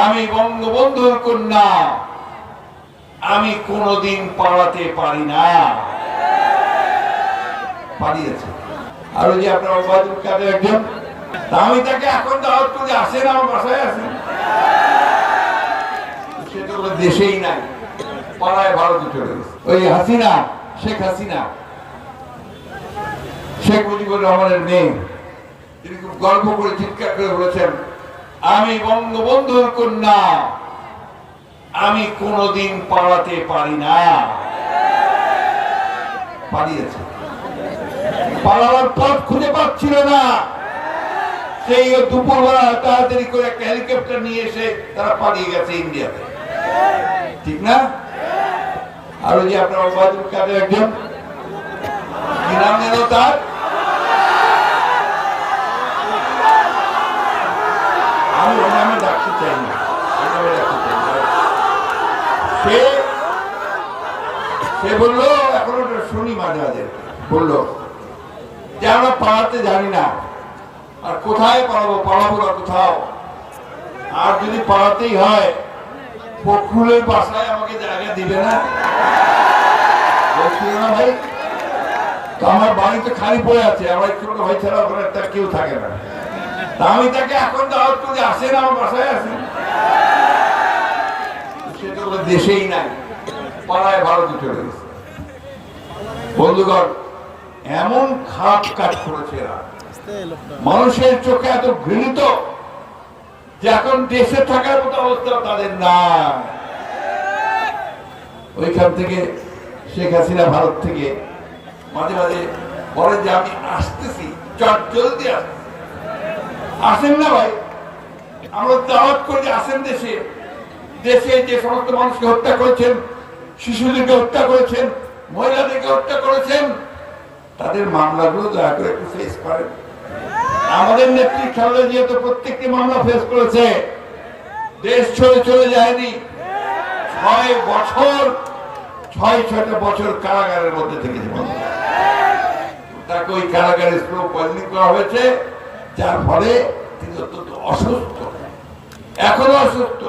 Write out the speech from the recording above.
আমি বঙ্গবন্ধুর কন্যা। আমি কোনোদিন পালাতে পারি না। যে আপনার একজন? আমি তাকে এখন দাওয়াত করে আমার বাসায় সে তো দেশেই নাই। পাড়ায় ভারতে চলে ওই হাসিনা, শেখ হাসিনা। শেখ মুজিবুর রহমানের মেয়ে। তিনি খুব গর্ব করে চিৎকার করে বলেছেন আমি বঙ্গবন্ধুর কন্যা। আমি কোনোদিন পালাতে পারি না। পালিয়েছে। পথ খুঁজে পাচ্ছিল না। সেই দুপুরবেলা তাড়াতাড়ি করে একটা হেলিকপ্টার নিয়ে এসে তারা পালিয়ে গেছে ইন্ডিয়াতে। ঠিক না? আর ওই যে আপনার একজন। কি নাম তার আমি ওই নামে ডাকতে চাই। সে সে বলল, এখন শুনি মাঝে মাঝে। যে আমরা পালাতে জানি না। আর কোথায় পালাবো? পালাবো না কোথাও। আর যদি পালাতেই হয় ফখরুলের বাসায় আমাকে জায়গা দিবে না? বলছিল না ভাই। তো আমার বাড়িতে খালি পড়ে আছে। আমার ছোট ভাই ছাড়া ওখানে কেউ থাকে না। আমি তাকে এখন দাওয়াত করে আসেন আমার বাসায় আসেন দেশেই নাই, পাড়ায় ভারতে চলে গেছে। বন্ধুগণ, এমন খারাপ কাজ করেছে এরা। মানুষের চোখে এত ঘৃণিত যে এখন দেশে থাকার মতো অবস্থা তাদের না ওইখান থেকে শেখ হাসিনা ভারত থেকে মাঝে মাঝে বলেন যে, আমি আসতেছি, চট জলদি আসতেছি। আসেন না ভাই। আমরা দাওয়াত করে আসেন দেশে। দেশে যে সমস্ত মানুষকে হত্যা করেছেন, শিশুদেরকে হত্যা করেছেন, মহিলাদেরকে হত্যা করেছেন, তাদের মামলাগুলো দয়া করে একটু ফেস করেন। আমাদের নেত্রী খালেদা জিয়া তো প্রত্যেকটি মামলা ফেস করেছে। দেশ ছেড়ে চলে যায়নি। ছয় বছর, ছয়, ছয়টা বছর কারাগারের মধ্যে থেকে বন্ধু তাকে ওই কারাগারে স্লো পয়জনিং করা হয়েছে। যার ফলে তিনি অত্যন্ত অসুস্থ। এখনও অসুস্থ।